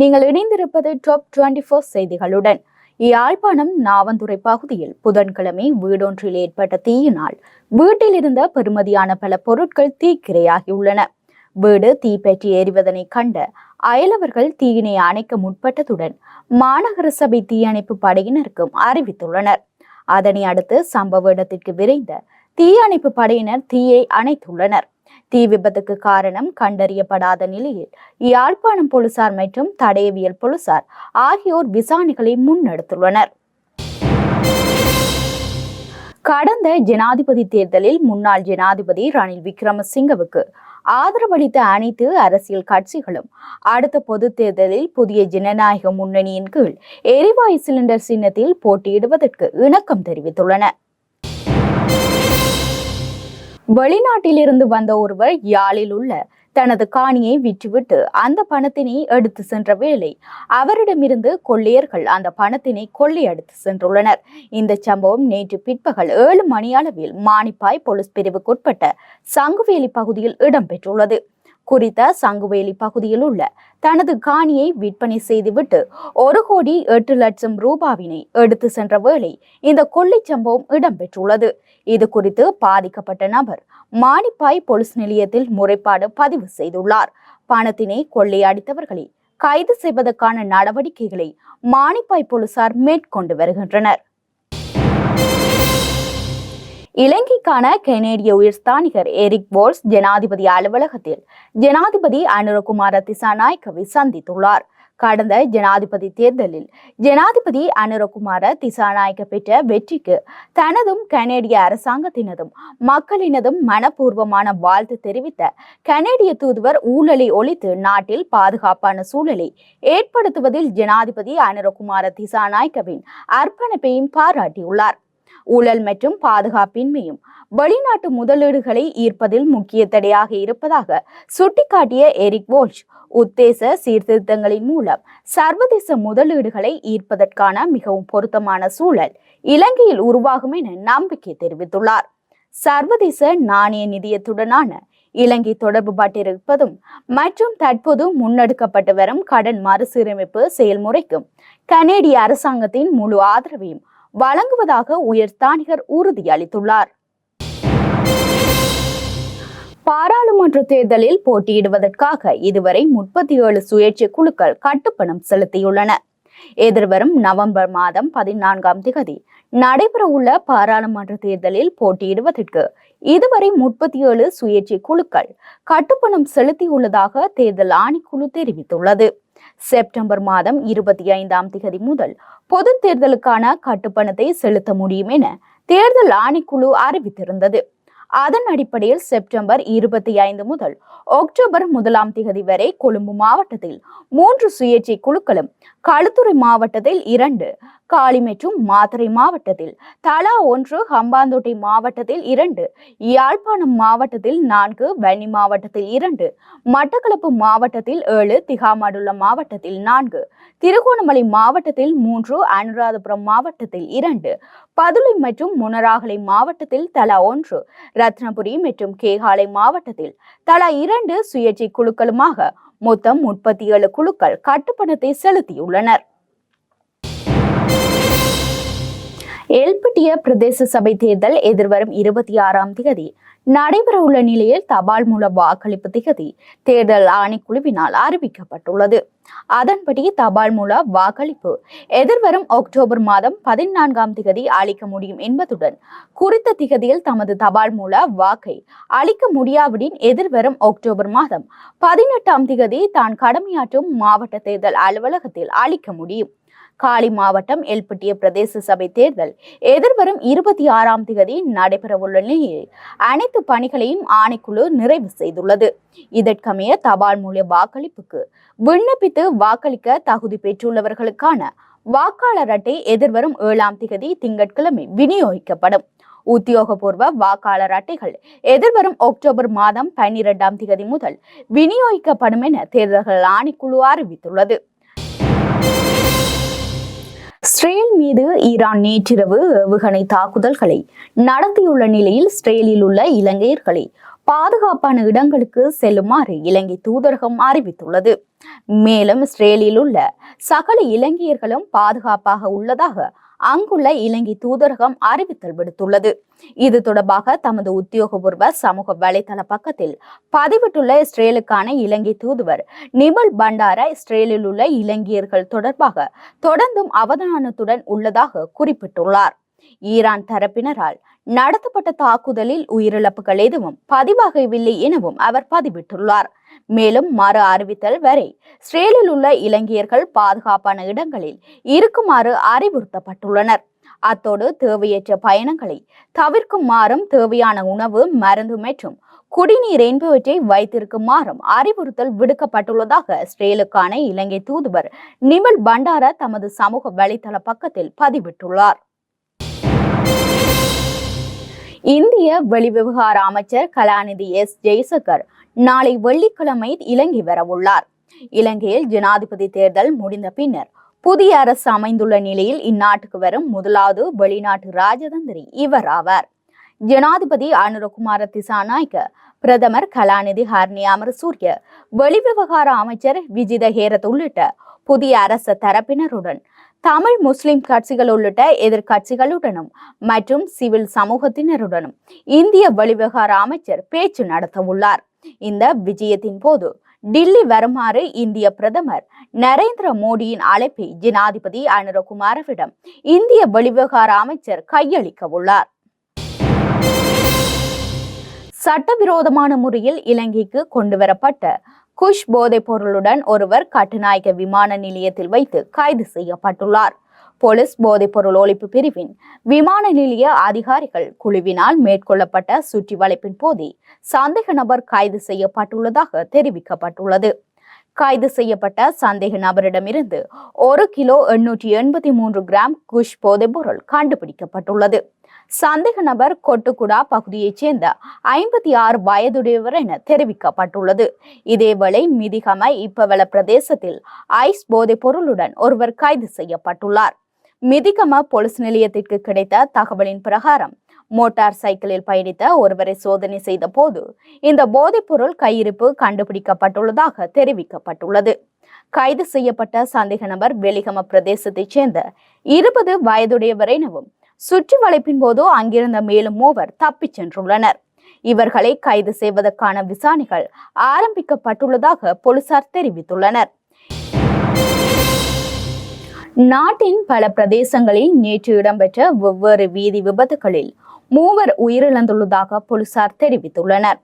நீங்கள் இணைந்திருப்பது top twenty four செய்திகளுடன். யாழ்ப்பாணம் நாவந்துறை பகுதியில் புதன்கிழமை வீடொன்றில் ஏற்பட்ட தீயினால் வீட்டில் இருந்த பெறுமதியான பல பொருட்கள் தீக்கிரையாகியுள்ளன. வீடு தீப்பற்றி எறிவதனை கண்ட அயலவர்கள் தீயினை அணைக்க முற்பட்டதுடன் மாநகர சபை தீயணைப்பு படையினருக்கும் அறிவித்துள்ளனர். அதனை அடுத்து சம்பவ இடத்திற்கு விரைந்த தீயணைப்பு படையினர் தீயை அணைத்துள்ளனர். தீ விபத்துக்கு காரணம் கண்டறியப்படாத நிலையில் யாழ்ப்பாணம் போலீசார் மற்றும் தடயவியல் போலீசார் ஆகியோர் விசாரணைகளை முன்னெடுத்துள்ளனர். கடந்த ஜனாதிபதி தேர்தலில் முன்னாள் ஜனாதிபதி ரணில் விக்ரமசிங்கவுக்கு ஆதரவளித்த அனைத்து அரசியல் கட்சிகளும் அடுத்த பொது தேர்தலில் புதிய ஜனநாயக முன்னணியின் கீழ் எரிவாயு சிலிண்டர் சின்னத்தில் போட்டியிடுவதற்கு இணக்கம் தெரிவித்துள்ளன. வெளிநாட்டிலிருந்து வந்த ஒருவர் யாழில் உள்ள தனது காணியை விற்றுவிட்டு அந்த பணத்தினை எடுத்து சென்ற வேளை அவரிடமிருந்து கொள்ளையர்கள் அந்த பணத்தினை கொள்ளையடித்து சென்றுள்ளனர். இந்த சம்பவம் நேற்று பிற்பகல் ஏழு மணியளவில் மானிப்பாய் போலீஸ் பிரிவுக்குட்பட்ட சங்குவேலி பகுதியில் இடம்பெற்றுள்ளது. குறித்த சங்குவேலி பகுதியில் உள்ள தனது காணியை விற்பனை செய்துவிட்டு ஒரு கோடி எட்டு லட்சம் ரூபாவினை எடுத்து சென்ற வேளை இந்த கொள்ளை சம்பவம் இடம்பெற்றுள்ளது. இது குறித்து பாதிக்கப்பட்ட நபர் மானிப்பாய் போலீஸ் நிலையத்தில் முறைப்பாடு பதிவு செய்துள்ளார். பணத்தினை கொள்ளையடித்தவர்களை கைது செய்வதற்கான நடவடிக்கைகளை மானிப்பாய் போலீசார் மேற்கொண்டு வருகின்றனர். இலங்கைக்கான கெனேடிய உயர்ஸ்தானிகர் எரிக் போல்ஸ் ஜனாதிபதி அலுவலகத்தில் ஜனாதிபதி அனுரகுமார திசாநாயக்கவை சந்தித்துள்ளார். கடந்த ஜனாதிபதி தேர்தலில் ஜனாதிபதி அனுரகுமார திசாநாயக்க பெற்ற வெற்றிக்கு தனதும் கனேடிய அரசாங்கத்தினதும் மக்களினதும் மனப்பூர்வமான வாழ்த்து தெரிவித்த கனேடிய தூதுவர் ஊழலை ஒழித்து நாட்டில் பாதுகாப்பான சூழலை ஏற்படுத்துவதில் ஜனாதிபதி அனுரகுமார திசாநாயக்கவின் அர்ப்பணிப்பையும் பாராட்டியுள்ளார். ஊழல் மற்றும் பாதுகாப்பின்மையும் வெளிநாட்டு முதலீடுகளை ஈர்ப்பதில் முக்கிய தடையாக இருப்பதாக சுட்டிக்காட்டிய எரிக் வோல்ஷ். உத்தேச சீர்திருத்தங்களின் மூலம் சர்வதேச முதலீடுகளை ஈர்ப்பதற்கான மிகவும் பொருத்தமான சூழல் இலங்கையில் உருவாகும் என நம்பிக்கை தெரிவித்துள்ளார். சர்வதேச நாணய நிதியத்துடனான இலங்கை தொடர்பு பட்டிருப்பதும் மற்றும் தற்போது முன்னெடுக்கப்பட்டு வரும் கடன் மறுசீரமைப்பு செயல்முறைக்கும் கனேடிய அரசாங்கத்தின் முழு ஆதரவையும் வழங்குவதாக உயர்ஸ்தானிகர் உறுதியளித்துள்ளார் பாராளுமன்ற தேர்தலில் போட்டியிடுவதற்காக இதுவரை முப்பத்தி ஏழு சுயேட்சை குழுக்கள் கட்டுப்பணம் செலுத்தியுள்ளன. எதிர்வரும் நவம்பர் மாதம் பதினான்காம் திகதி நடைபெறவுள்ள பாராளுமன்ற தேர்தலில் போட்டியிடுவதற்கு இதுவரை முப்பத்தி ஏழு சுயேட்சை குழுக்கள் கட்டுப்பணம் செலுத்தியுள்ளதாக தேர்தல் ஆணைக்குழு தெரிவித்துள்ளது. செப்டம்பர் மாதம் இருபத்தி ஐந்தாம் திகதி முதல் பொது தேர்தலுக்கான கட்டுப்பணத்தை செலுத்த முடியும் என தேர்தல் ஆணைக்குழு அறிவித்திருந்தது. அதன் அடிப்படையில் செப்டம்பர் இருபத்தி ஐந்து முதல் அக்டோபர் முதலாம் திகதி வரை கொழும்பு மாவட்டத்தில் மூன்று சுயேட்சை குழுக்களும் களுத்துறை மாவட்டத்தில் இரண்டு காலி மற்றும் மாத்தறை மாவட்டத்தில். தலா ஒன்று ஹம்பாந்தோட்டை மாவட்டத்தில் இரண்டு யாழ்ப்பாணம் மாவட்டத்தில் நான்கு வன்னி மாவட்டத்தில் இரண்டு மட்டக்களப்பு மாவட்டத்தில் ஏழு திகாமடுள்ள மாவட்டத்தில் நான்கு திருகோணமலை மாவட்டத்தில் மூன்று அனுராதபுரம் மாவட்டத்தில் இரண்டு பதுளை மற்றும் முனராகலை மாவட்டத்தில் தலா ஒன்று ரத்னபுரி மற்றும் கேகாலை மாவட்டத்தில் தலா இரண்டு சுயேட்சை குழுக்களுமாக மொத்தம் முப்பத்தி ஏழு குழுக்கள் கட்டுப்பணத்தை செலுத்தியுள்ளனர். எல்பிட்டிய பிரதேச சபை தேர்தல் எதிர்வரும் இருபத்தி ஆறாம் திகதி. நடைபெறவுள்ள நிலையில் தபால் மூல வாக்களிப்பு திகதி. தேர்தல் ஆணைக்குழுவினால் அறிவிக்கப்பட்டுள்ளது. அதன்படி தபால் மூல வாக்களிப்பு. எதிர்வரும் அக்டோபர் மாதம் பதினான்காம் திகதி அளிக்க முடியும் என்பதுடன் குறித்த திகதியில் தமது தபால் மூல வாக்கை அளிக்க முடியாவிடின் எதிர்வரும் அக்டோபர் மாதம் பதினெட்டாம் திகதி தான் கடமையாற்றும் மாவட்ட தேர்தல் அலுவலகத்தில் அளிக்க முடியும். காலி மாவட்டம் எல்பட்டிய பிரதேச சபை தேர்தல் எதிர்வரும் இருபத்தி ஆறாம் தேதி நடைபெறவுள்ள நிலையில் அனைத்து பணிகளையும் ஆணைக்குழு நிறைவு செய்துள்ளது. இதற்கமைய தபால் மூல வாக்களிப்புக்கு விண்ணப்பித்து வாக்களிக்க தகுதி பெற்றுள்ளவர்களுக்கான வாக்காளர் அட்டை எதிர்வரும் ஏழாம் திகதி திங்கட்கிழமை விநியோகிக்கப்படும். உத்தியோகபூர்வ வாக்காளர் அட்டைகள் எதிர்வரும் அக்டோபர் மாதம் பன்னிரெண்டாம் திகதி முதல் விநியோகிக்கப்படும் என தேர்தல்கள் ஆணைக்குழு அறிவித்துள்ளது. இஸ்ரேல் மீது ஈரான் நேற்றிரவு ஏவுகணை தாக்குதல்களை நடத்தியுள்ள நிலையில் இஸ்ரேலில் உள்ள இலங்கையர்களை பாதுகாப்பான இடங்களுக்கு செல்லுமாறு இலங்கை தூதரகம் அறிவித்துள்ளது. மேலும் இஸ்ரேலில் உள்ள சகல இலங்கையர்களும் பாதுகாப்பாக உள்ளதாக அங்குள்ள இலங்கை தூதரகம் அறிவித்தல் விடுத்துள்ளது. இது தொடர்பாக தமது உத்தியோகபூர்வ சமூக வலைதள பக்கத்தில் பதிவிட்டுள்ள இஸ்ரேலுக்கான இலங்கை தூதுவர் நிமல் பண்டார இஸ்ரேலில் உள்ள இலங்கையர்கள் தொடர்பாக தொடர்ந்தும் அவதானத்துடன் உள்ளதாக குறிப்பிட்டுள்ளார். ஈரான் தரப்பினரால் நடத்தப்பட்ட தாக்குதலில் உயிரிழப்புகள் எதுவும் பதிவாகவில்லை எனவும் அவர் பதிவிட்டுள்ளார். மேலும் மறு அறிவித்தல் வரை இஸ்ரேலில் உள்ள இலங்கையர்கள் பாதுகாப்பான இடங்களில் இருக்குமாறு அறிவுறுத்தப்பட்டுள்ளனர். அத்தோடு தேவையற்ற பயணங்களை தவிர்க்குமாறும் தேவையான உணவு மருந்து மற்றும் குடிநீர் என்பவற்றை வைத்திருக்குமாறும் அறிவுறுத்தல் விடுக்கப்பட்டுள்ளதாக இஸ்ரேலுக்கான இலங்கை தூதுவர் நிமல் பண்டார தமது சமூக வலைதள பக்கத்தில் பதிவிட்டுள்ளார். இந்திய வெளிவிவகார அமைச்சர் கலாநிதி எஸ். ஜெய்சங்கர் நாளை வெள்ளிக்கிழமை இலங்கை வரவுள்ளார். இலங்கையில் ஜனாதிபதி தேர்தல் முடிந்த பின்னர் புதிய அரசு அமைந்துள்ள நிலையில் இந்நாட்டுக்கு வரும் முதலாவது வெளிநாட்டு ராஜதந்திரி இவர் ஆவார். ஜனாதிபதி அனுரகுமார திசாநாயக்க பிரதமர் கலாநிதி ஹர்னி சூர்ய வெளிவிவகார அமைச்சர் விஜித ஹேரத் உள்ளிட்ட புதிய அரச தரப்பினருடன் தமிழ் முஸ்லிம் கட்சிகள் உள்ளிட்ட எதிர்கட்சிகளுடனும் மற்றும் சிவில் சமூகத்தினருடனும் இந்திய வெளிவிவகார அமைச்சர் பேச்சு நடத்தவுள்ளார். இந்த விஜயத்தின் போது டில்லி வருமாறு இந்திய பிரதமர் நரேந்திர மோடியின் அழைப்பை ஜனாதிபதி அனுரகுமாரவிடம் இந்திய வெளிவிவகார அமைச்சர் கையளிக்க உள்ளார் சட்டவிரோதமான முறையில் இலங்கைக்கு கொண்டுவரப்பட்ட குஷ் போதைப் பொருளுடன் ஒருவர் கட்டுநாயக்க விமான நிலையத்தில் வைத்து கைது செய்யப்பட்டுள்ளார். போலீஸ் போதைப் பொருள் ஒழிப்பு பிரிவின் விமான நிலைய அதிகாரிகள் குழுவினால் மேற்கொள்ளப்பட்ட சுற்றி வளைப்பின் போதே சந்தேக நபர் கைது செய்யப்பட்டுள்ளதாக தெரிவிக்கப்பட்டுள்ளது. கைது செய்யப்பட்ட சந்தேக நபரிடமிருந்து ஒரு கிலோ எண்ணூற்றி எண்பத்தி மூன்று கிராம் குஷ் போதைப் பொருள் கண்டுபிடிக்கப்பட்டுள்ளது. சந்தேக நபர் கொட்டுக்குடா பகுதியைச் சேர்ந்த ஐம்பத்தி ஆறு வயதுடையவர் என தெரிவிக்கப்பட்டுள்ளது. இதேவேளை மிதிகம இப்பவள பிரதேசத்தில் ஐஸ் போதைப் பொருளுடன் ஒருவர் கைது செய்யப்பட்டுள்ளார். மிதிகம போலீஸ் நிலையத்திற்கு கிடைத்த தகவலின் பிரகாரம் மோட்டார் சைக்கிளில் பயணித்த ஒருவரை சோதனை செய்த போது இந்த போதைப் பொருள் கையிருப்பு கண்டுபிடிக்கப்பட்டுள்ளதாக தெரிவிக்கப்பட்டுள்ளது. கைது செய்யப்பட்ட சந்தேக நபர் வெலிகம பிரதேசத்தைச் சேர்ந்த இருபது வயதுடையவர் எனவும் சுற்றி வளைப்பின் போது அங்கிருந்த மேலும் மூவர் தப்பிச் சென்றுள்ளனர். இவர்களை கைது செய்வதற்கான விசாரணைகள் ஆரம்பிக்கப்பட்டுள்ளதாக போலீசார் தெரிவித்துள்ளனர். நாட்டின் பல பிரதேசங்களில் நேற்று இடம்பெற்ற வெவ்வேறு வீதி விபத்துகளில் மூவர் உயிரிழந்துள்ளதாக போலீசார் தெரிவித்துள்ளனர்.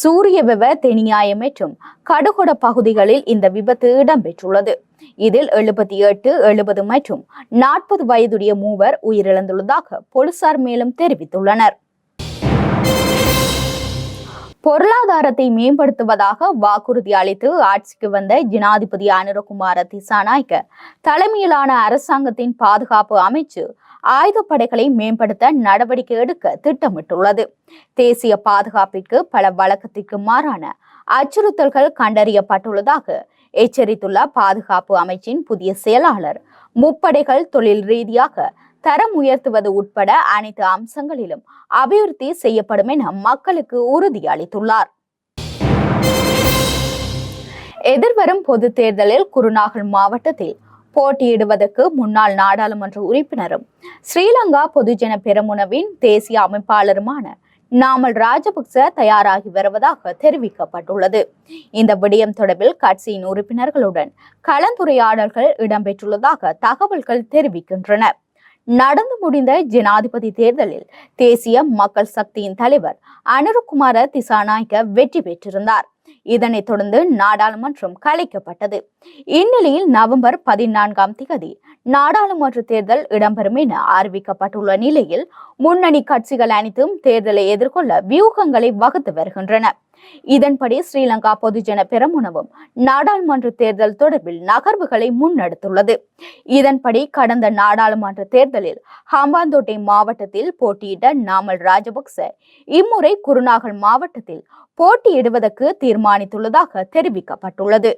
சூரிய விவ தெனியாயம் மற்றும் கடுகொட பகுதிகளில் இந்த விபத்து இடம்பெற்றுள்ளது. இதில் எழுபத்தி எட்டு எழுபது மற்றும் நாற்பது வயதுடைய மூவர் உயிரிழந்துள்ளதாக போலீசார் மேலும் தெரிவித்துள்ளனர். பொருளாதாரத்தை மேம்படுத்துவதாக வாக்குறுதி அளித்து ஆட்சிக்கு வந்த ஜனாதிபதி அனுரகுமார திசாநாயக்க தலைமையிலான அரசாங்கத்தின் பாதுகாப்பு அமைச்சு ஆயுதப்படைகளை மேம்படுத்த நடவடிக்கை எடுக்க திட்டமிட்டுள்ளது. தேசிய பாதுகாப்பிற்கு பல வழக்கத்திற்கு மாறான அச்சுறுத்தல்கள் கண்டறியப்பட்டுள்ளதாக எச்சரித்துள்ள பாதுகாப்பு அமைச்சின் புதிய செயலாளர். முப்படைகள் தொழில் ரீதியாக தரம் உயர்த்துவது உட்பட அனைத்து அம்சங்களிலும் அபிவிருத்தி செய்யப்படும் என மக்களுக்கு உறுதி அளித்துள்ளார். எதிர்வரும் பொது தேர்தலில் குருநாகல் மாவட்டத்தில் போட்டியிடுவதற்கு முன்னாள் நாடாளுமன்ற உறுப்பினரும் ஸ்ரீலங்கா பொதுஜன பெரமுனவின் தேசிய அமைப்பாளருமான நாமல் ராஜபக்ச தயாராகி வருவதாக தெரிவிக்கப்பட்டுள்ளது. இந்த விடயம் தொடர்பில் கட்சியின் உறுப்பினர்களுடன் கலந்துரையாடல்கள் இடம்பெற்றுள்ளதாக தகவல்கள் தெரிவிக்கின்றன. நடந்து முடிந்த ஜனாதிபதி தேர்தலில் தேசிய மக்கள் சக்தியின் தலைவர் அனுருகுமார திசாநாயக்க வெற்றி பெற்றிருந்தார். இதனைத் தொடர்ந்து நாடாளுமன்றம் கலைக்கப்பட்டது. இந்நிலையில் நவம்பர் பதினான்காம் திகதி நாடாளுமன்ற தேர்தல் இடம்பெறும் என அறிவிக்கப்பட்டுள்ள நிலையில் முன்னணி கட்சிகள் அனைத்தும் தேர்தலை எதிர்கொள்ள வியூகங்களை வகுத்து வருகின்றன. இதன்படி ஸ்ரீலங்கா பொதுஜன பெரமுனவும் நாடாளுமன்ற தேர்தல் தொடர்பில் நகர்வுகளை முன்னெடுத்துள்ளது. இதன்படி கடந்த நாடாளுமன்ற தேர்தலில் ஹம்பாந்தோட்டை மாவட்டத்தில் போட்டியிட்ட நாமல் ராஜபக்ச இம்முறை குருநாகல் மாவட்டத்தில் போட்டியிடுவதற்கு தீர்மானித்துள்ளதாக தெரிவிக்கப்பட்டுள்ளது.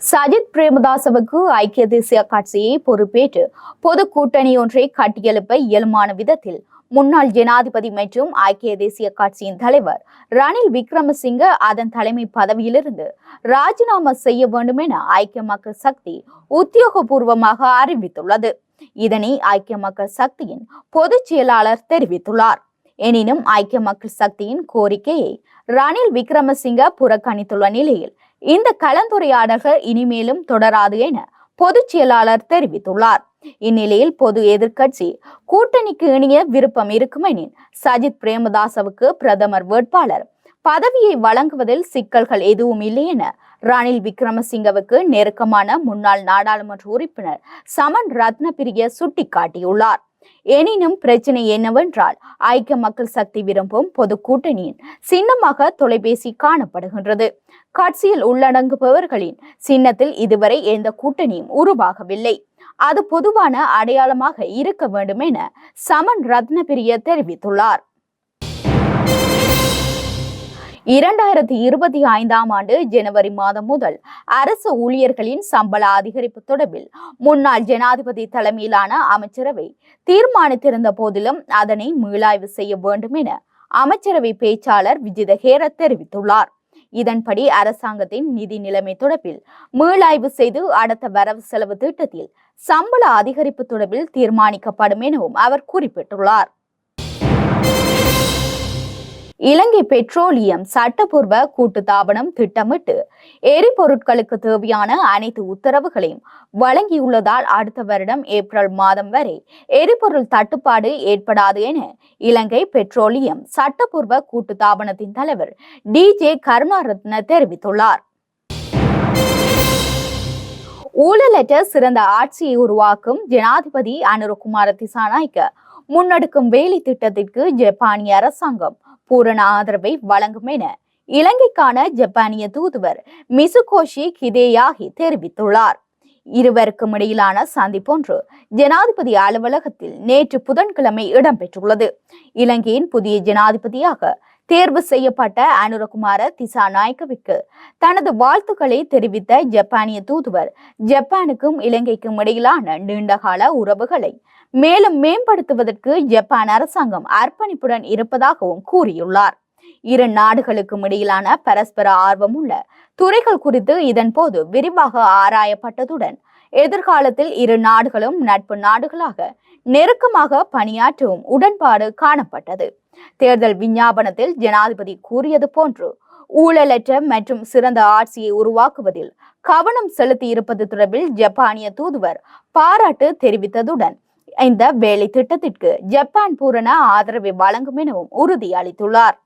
சஜித் பிரேமதாசவுக்கு ஐக்கிய தேசிய கட்சியை பொறுப்பேற்று பொது கூட்டணி ஒன்றை கட்டியெழுப்ப இயலுமான விதத்தில் முன்னாள் ஜனாதிபதி மற்றும் ஐக்கிய தேசிய கட்சியின் தலைவர் ரணில் விக்ரமசிங்க அதன் தலைமை பதவியிலிருந்து ராஜினாமா செய்ய வேண்டும் என ஐக்கிய மக்கள் சக்தி உத்தியோகபூர்வமாக அறிவித்துள்ளது. இதனை ஐக்கிய மக்கள் சக்தியின் பொதுச் செயலாளர் தெரிவித்துள்ளார். எனினும் ஐக்கிய மக்கள் சக்தியின் கோரிக்கையை ரணில் விக்ரமசிங்க புறக்கணித்துள்ள நிலையில் இந்த கலந்துரையாடல்கள் இனிமேலும் தொடராது என பொதுச் செயலாளர் தெரிவித்துள்ளார். இந்நிலையில் பொது எதிர்க்கட்சி கூட்டணிக்கு இணைய விருப்பம் இருக்குமெனின் சஜித் பிரேமதாசவுக்கு பிரதமர் வேட்பாளர் பதவியை வழங்குவதில் சிக்கல்கள் எதுவும் இல்லை என ரணில் விக்ரமசிங்கவுக்கு நெருக்கமான முன்னாள் நாடாளுமன்ற உறுப்பினர் சமன் ரத்னபிரிய சுட்டிக்காட்டியுள்ளார். எனினும் பிரச்சனை என்னவென்றால் ஐக்கிய மக்கள் சக்தி விரும்பும் பொது கூட்டணியின் சின்னமாக தொலைபேசி காணப்படுகின்றது. கட்சியில் உள்ளடங்குபவர்களின் சின்னத்தில் இதுவரை எந்த கூட்டணியும் உருவாகவில்லை. அது பொதுவான அடையாளமாக இருக்க வேண்டும் என சமன் ரத்னபிரிய தெரிவித்துள்ளார். இரண்டாயிரத்தி இருபத்தி ஐந்தாம் ஆண்டு ஜனவரி மாதம் முதல் அரசு ஊழியர்களின் சம்பள அதிகரிப்பு தொடர்பில் முன்னாள் ஜனாதிபதி தலைமையிலான அமைச்சரவை தீர்மானித்திருந்த போதிலும் அதனை மீளாய்வு செய்ய வேண்டும் என அமைச்சரவை பேச்சாளர் விஜித ஹேரத் தெரிவித்துள்ளார். இதன்படி அரசாங்கத்தின் நிதி நிலைமை தொடர்பில் மீளாய்வு செய்து அடுத்த வரவு செலவு திட்டத்தில் சம்பள அதிகரிப்பு தொடர்பில் தீர்மானிக்கப்படும் எனவும் அவர் குறிப்பிட்டுள்ளார். இலங்கை பெட்ரோலியம் சட்டப்பூர்வ கூட்டுத்தாபனம் திட்டமிட்டு எரிபொருட்களுக்கு தேவையான அனைத்து உத்தரவுகளையும் வழங்கியுள்ளதால் அடுத்த வருடம் ஏப்ரல் மாதம் வரை எரிபொருள் தட்டுப்பாடு ஏற்படாது என இலங்கை பெட்ரோலியம் சட்டப்பூர்வ கூட்டுத்தாபனத்தின் தலைவர் டி ஜே கருணாரத்ன தெரிவித்துள்ளார். ஊழலற்ற சிறந்த ஆட்சியை உருவாக்கும் ஜனாதிபதி அனுரகுமார திசாநாய்க்க முன்னெடுக்கும் வேலை திட்டத்திற்கு ஜப்பானிய அரசாங்கம் பூரண ஆதரவை வழங்கும் என இலங்கைக்கான ஜப்பானிய தூதுவர் மிசுகோஷி கிதேயாகி தெரிவித்துள்ளார். இருவருக்கும் இடையிலான சந்திப்பொன்று ஜனாதிபதி அலுவலகத்தில் நேற்று புதன்கிழமை இடம்பெற்றுள்ளது. இலங்கையின் புதிய ஜனாதிபதியாக தேர்வு செய்யப்பட்ட அனுரகுமார திசா திசாநாயக்கவிற்கு தனது வாழ்த்துக்களை தெரிவித்த ஜப்பானிய தூதுவர் ஜப்பானுக்கும் இலங்கைக்கும் இடையிலான நீண்டகால உறவுகளை மேலும் மேம்படுத்துவதற்கு ஜப்பான் அரசாங்கம் அர்ப்பணிப்புடன் இருப்பதாகவும் கூறியுள்ளார். இரு நாடுகளுக்கும் இடையிலான பரஸ்பர ஆர்வம் உள்ள துறைகள் குறித்து இதன் போது விரிவாக ஆராயப்பட்டதுடன் எதிர்காலத்தில் இரு நாடுகளும் நட்பு நாடுகளாக நெருக்கமாக பணியாற்றவும் உடன்பாடு காணப்பட்டது. தேர்தல் விஞ்ஞாபனத்தில் ஜனாதிபதி கூறியது போன்று ஊழலற்ற மற்றும் சிறந்த ஆட்சியை உருவாக்குவதில் கவனம் செலுத்தி இருப்பது தொடர்பில் ஜப்பானிய தூதுவர் பாராட்டு தெரிவித்ததுடன் இந்த வேலை திட்டத்திற்கு ஜப்பான் பூரண ஆதரவை வழங்கும் எனவும் உறுதியளித்துள்ளார்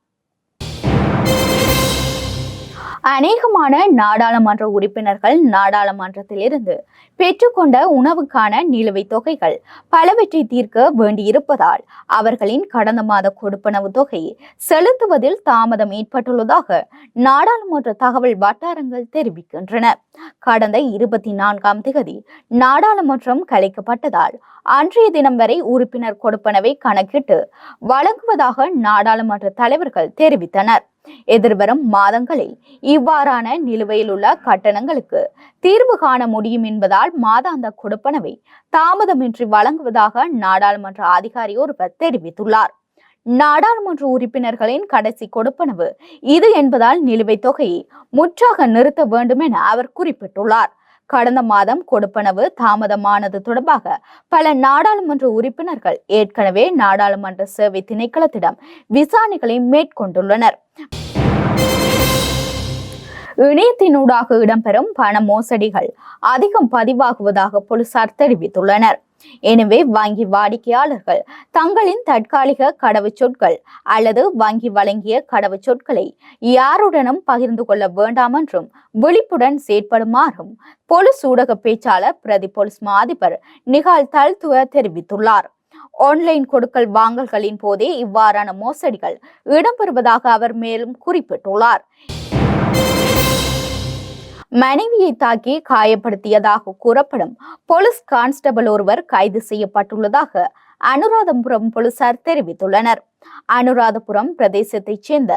அநேகமான நாடாளுமன்ற உறுப்பினர்கள் நாடாளுமன்றத்தில் இருந்து பெற்றுக்கொண்ட உணவுக்கான நிலுவைத் தொகைகள் பலவற்றை தீர்க்க வேண்டியிருப்பதால் அவர்களின் கடந்த மாத கொடுப்பனவு தொகை செலுத்துவதில் தாமதம் ஏற்பட்டுள்ளதாக நாடாளுமன்ற தகவல் வட்டாரங்கள் தெரிவிக்கின்றன. கடந்த இருபத்தி நான்காம் தேதி நாடாளுமன்றம் கலைக்கப்பட்டதால் அன்றைய தினம் வரை உறுப்பினர் கொடுப்பனவை கணக்கிட்டு வழங்குவதாக நாடாளுமன்ற தலைவர்கள் தெரிவித்தனர். எதிர்வரும் மாதங்களில் இவ்வாறான நிலுவையில் உள்ள கட்டணங்களுக்கு தீர்வு காண முடியும் என்பதால் மாதாந்த கொடுப்பனவை தாமதமின்றி வழங்குவதாக நாடாளுமன்ற அதிகாரி ஒருவர் தெரிவித்துள்ளார். நாடாளுமன்ற உறுப்பினர்களின் கடைசி கொடுப்பனவு இது என்பதால் நிலுவைத் தொகையை முற்றாக நிறுத்த வேண்டும் என அவர் குறிப்பிட்டுள்ளார். கடந்த மாதம் கொடுப்பனவு தாமதமானது தொடர்பாக பல நாடாளுமன்ற உறுப்பினர்கள் ஏற்கனவே நாடாளுமன்ற சேவை திணைக்களத்திடம் விசாரணைகளை மேற்கொண்டுள்ளனர். இணையத்தினூடாக இடம்பெறும் பண மோசடிகள் அதிகம் பதிவாகுவதாக போலீசார் தெரிவித்துள்ளனர். எனவே வங்கி வாடிக்கையாளர்கள் தங்களின் தற்காலிக கடவுச்சொற்கள் அல்லது வங்கி வழங்கிய கடவுச்சொற்களை யாருடனும் பகிர்ந்து கொள்ள வேண்டாம் என்றும் விழிப்புடன் செயற்படுமாறும் போலீஸ் ஊடக பேச்சாளர் பிரதி போலீஸ் மாதிபர் நிகால் தல்துவ தெரிவித்துள்ளார். ஆன்லைன் கொடுக்கல் வாங்கல்களின் போதே இவ்வாறான மோசடிகள் இடம்பெறுவதாக அவர் மேலும் குறிப்பிட்டுள்ளார். மனைவியை தாக்கி காயப்படுத்தியதாக கூறப்படும் போலீஸ் கான்ஸ்டபிள் ஒருவர் கைது செய்யப்பட்டுள்ளதாக அனுராதபுரம் போலீசார் தெரிவித்துள்ளனர். அனுராதபுரம் பிரதேசத்தைச் சேர்ந்த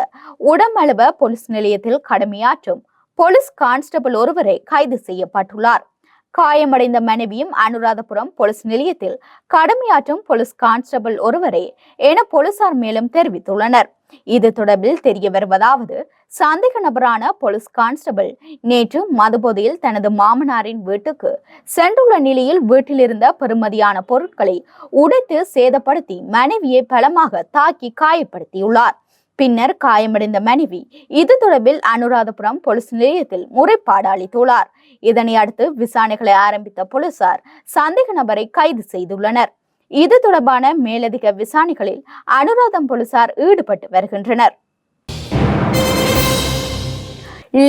உடமளவ போலீஸ் நிலையத்தில் கடமையாற்றும் போலீஸ் கான்ஸ்டபிள் ஒருவரை கைது செய்யப்பட்டுள்ளார். காயமடைந்த மனைவியும் அனுராதபுரம் போலீஸ் நிலையத்தில் கடமையாற்றும் போலீஸ் கான்ஸ்டபிள் ஒருவரே என போலீசார் மேலும் தெரிவித்துள்ளனர். இது தொடர்பில் தெரிய வருவதாவது சந்தேக நபரான போலீஸ் கான்ஸ்டபிள் நேற்று மதுபோதையில் தனது மாமனாரின் வீட்டுக்கு சென்றுள்ள நிலையில் வீட்டில் இருந்த பெறுமதியான பொருட்களை உடைத்து சேதப்படுத்தி மனைவியை பலமாக தாக்கி காயப்படுத்தியுள்ளார். பின்னர் காயமடைந்த மனைவி. இது தொடர்பில் அனுராதபுரம் போலீஸ் நிலையத்தில் முறைப்பாடு அளித்துள்ளார் இதனை அடுத்து விசாரணைகளை ஆரம்பித்த போலீசார் சந்தேக நபரை கைது செய்துள்ளனர். இது தொடர்பான மேலதிக விசாரணைகளில் அனுராதம் போலீசார் ஈடுபட்டு வருகின்றனர்.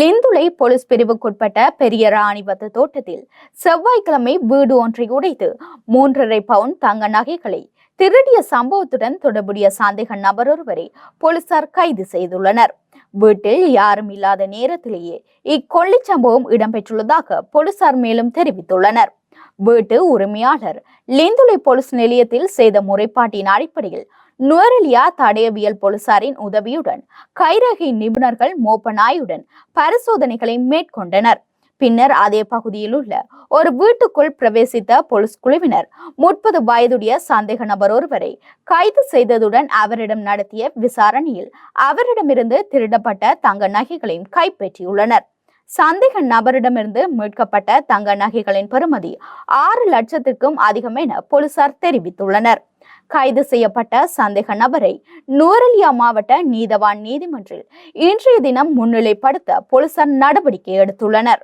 லிந்துலை போலீஸ் பிரிவுக்குட்பட்ட பெரிய ராணிவத்த தோட்டத்தில் செவ்வாய்க்கிழமை வீடு ஒன்றை உடைத்து மூன்றரை பவுன் தங்க நகைகளை திருடிய சம்பவத்துடன் தொடர்புடைய சந்தேக நபர் ஒருவரை போலீசார் கைது செய்துள்ளனர். வீட்டில் யாரும் இல்லாத நேரத்திலேயே இக்கொள்ளை சம்பவம் இடம்பெற்றுள்ளதாக போலீசார் மேலும் தெரிவித்துள்ளனர். வீட்டு உரிமையாளர் லிந்துலை போலீஸ் நிலையத்தில் செய்த முறைப்பாட்டின் அடிப்படையில் நுவரெலியா தடயவியல் போலீசாரின் உதவியுடன் கைரகை நிபுணர்கள் மோப்பநாயுடன் பரிசோதனைகளை மேற்கொண்டனர். பின்னர் அதே பகுதியில் உள்ள ஒரு வீட்டுக்குள் பிரவேசித்த போலீஸ் குழுவினர் முப்பது வயதுடைய சந்தேக நபர் ஒருவரை கைது செய்ததுடன் அவரிடம் நடத்திய விசாரணையில் அவரிடமிருந்து திருடப்பட்ட தங்க நகைகளையும் கைப்பற்றியுள்ளனர். சந்தேக நபரிடமிருந்து மீட்கப்பட்ட தங்க நகைகளின் பெறுமதி ஆறு லட்சத்திற்கும் அதிகம் என போலீசார் தெரிவித்துள்ளனர். கைது செய்யப்பட்ட சந்தேக நபரை நூரலியா மாவட்ட நீதவான் நீதிமன்றில் இன்றைய தினம் முன்னிலைப்படுத்த போலீசார் நடவடிக்கை எடுத்துள்ளனர்.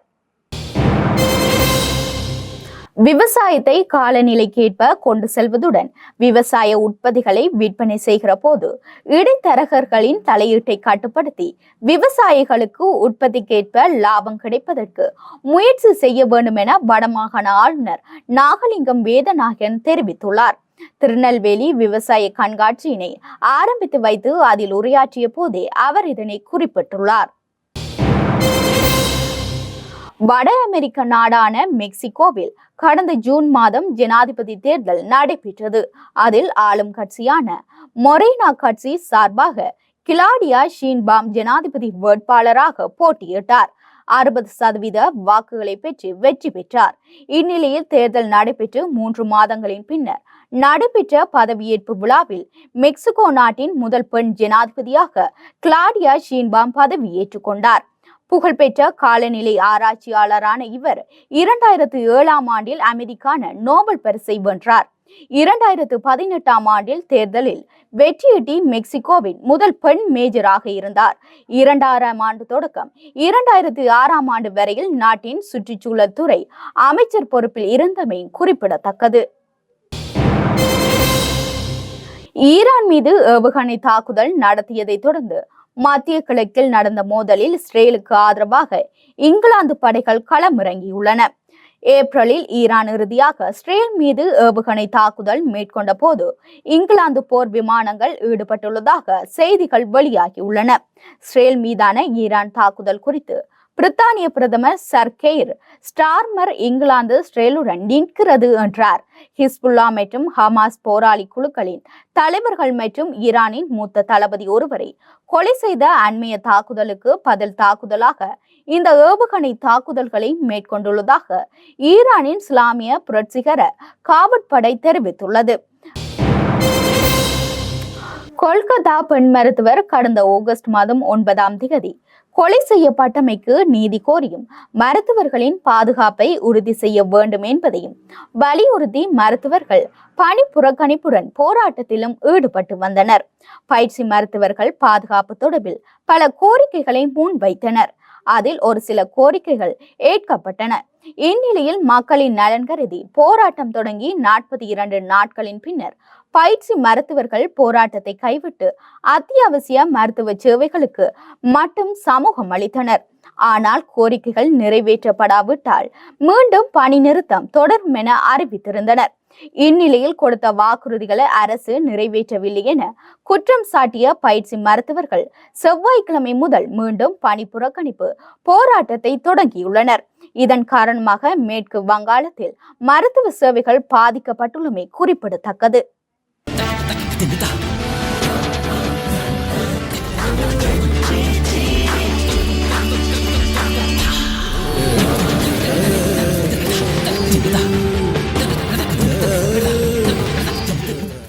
விவசாயத்தை காலநிலைக்கேற்ப கொண்டு செல்வதுடன் விவசாய உற்பத்திகளை விற்பனை செய்கிற போது இடைத்தரகர்களின் தலையீட்டை கட்டுப்படுத்தி விவசாயிகளுக்கு உற்பத்திக்கேற்ப லாபம் கிடைப்பதற்கு முயற்சி செய்ய வேண்டும் என வடமாகாண ஆளுநர் நாகலிங்கம் வேதநாயகன் தெரிவித்துள்ளார். திருநெல்வேலி விவசாய கண்காட்சியினை ஆரம்பித்து வைத்து அதில் உரையாற்றிய போதே அவர் இதனை குறிப்பிட்டுள்ளார். வட அமெரிக்க நாடான மெக்சிகோவில் கடந்த ஜூன் மாதம் ஜனாதிபதி தேர்தல் நடைபெற்றது. அதில் ஆளும் கட்சியான மொரேனா கட்சி சார்பாக கிளாடியா ஷீன்பாம் ஜனாதிபதி வேட்பாளராக போட்டியிட்டார். அறுபது சதவீத வாக்குகளை பெற்று வெற்றி பெற்றார். இந்நிலையில் தேர்தல் நடைபெற்று மூன்று மாதங்களின் பின்னர் நடைபெற்ற பதவியேற்பு விழாவில் மெக்சிகோ நாட்டின் முதல் பெண் ஜனாதிபதியாக கிளாடியா ஷீன்பாம் பதவியேற்றுக் கொண்டார். புகழ்பெற்ற காலநிலை ஆராய்ச்சியாளரான இவர் இரண்டாயிரத்து ஏழாம் ஆண்டில் அமெரிக்கான நோபல் பரிசை வென்றார். இரண்டாயிரத்து பதினெட்டாம் ஆண்டில் தேர்தலில் வெற்றியீட்டி மெக்சிகோவின் முதல் பெண் மேஜராக இருந்தார். இரண்டாயிரம் ஆண்டு தொடக்கம் இரண்டாயிரத்து ஆறாம் ஆண்டு வரையில் நாட்டின் சுற்றுச்சூழல் துறை அமைச்சர் பொறுப்பில் இருந்தமை குறிப்பிடத்தக்கது. ஈரான் மீது ஏவுகணை தாக்குதல் நடத்தியதை தொடர்ந்து மத்திய கிழக்கில் நடந்த மோதலில் இஸ்ரேலுக்கு ஆதரவாக இங்கிலாந்து படைகள் களமிறங்கியுள்ளன. ஏப்ரலில் ஈரான் இறுதியாக இஸ்ரேல் மீது ஏவுகணை தாக்குதல் மேற்கொண்ட போது இங்கிலாந்து போர் விமானங்கள் ஈடுபட்டுள்ளதாக செய்திகள் வெளியாகியுள்ளன. இஸ்ரேல் மீதான ஈரான் தாக்குதல் குறித்து பிரித்தானிய பிரதமர் சர்கெய்ர் ஸ்டார்மர் இங்கிலாந்து ஸ்ரேலுடன் நிற்கிறது என்றார். ஹிஸ்புல்லா மற்றும் ஹமாஸ் போராளி குழுக்களின் தலைவர்கள் மற்றும் ஈரானின் மூத்த தளபதி ஒருவரை கொலை செய்த அண்மைய தாக்குதலுக்கு பதில் தாக்குதலாக இந்த ஏவுகணை தாக்குதல்களை மேற்கொண்டுள்ளதாக ஈரானின் இஸ்லாமிய புரட்சிகர காவற்படை தெரிவித்துள்ளது. கொல்கத்தா பெண் மருத்துவர் கடந்த ஆகஸ்ட் மாதம் ஒன்பதாம் தேதி கொலை செய்யப்பட்டமைக்கு நீதி கோரியும் மருத்துவர்களின் பாதுகாப்பை உறுதி செய்ய வேண்டும் என்பதையும் வலியுறுத்தி மருத்துவர்கள் பணி புறக்கணிப்புடன் போராட்டத்திலும் ஈடுபட்டு வந்தனர். பயிற்சி மருத்துவர்கள் பாதுகாப்பு தொடர்பில் பல கோரிக்கைகளை முன்வைத்தனர். அதில் ஒரு சில கோரிக்கைகள் ஏற்கப்பட்டன. இந்நிலையில் மக்களின் நலன் கருதி போராட்டம் தொடங்கி நாற்பத்தி இரண்டு நாட்களின் பின்னர் பயிற்சி மருத்துவர்கள் போராட்டத்தை கைவிட்டு அத்தியாவசிய மருத்துவ சேவைகளுக்கு மட்டும் சமூகம் அளித்தனர். ஆனால் கோரிக்கைகள் நிறைவேற்றப்படாவிட்டால் மீண்டும் பணி நிறுத்தம் தொடரும் என அறிவித்திருந்தனர். இந்நிலையில் கொடுத்த வாக்குறுதிகளை அரசு நிறைவேற்றவில்லை என குற்றம் சாட்டிய பயிற்சி மருத்துவர்கள் செவ்வாய்க்கிழமை முதல் மீண்டும் பணி புறக்கணிப்பு போராட்டத்தை தொடங்கியுள்ளனர். இதன் காரணமாக மேற்கு வங்காளத்தில் மருத்துவ சேவைகள் பாதிக்கப்பட்டுள்ளமை குறிப்பிடத்தக்கது.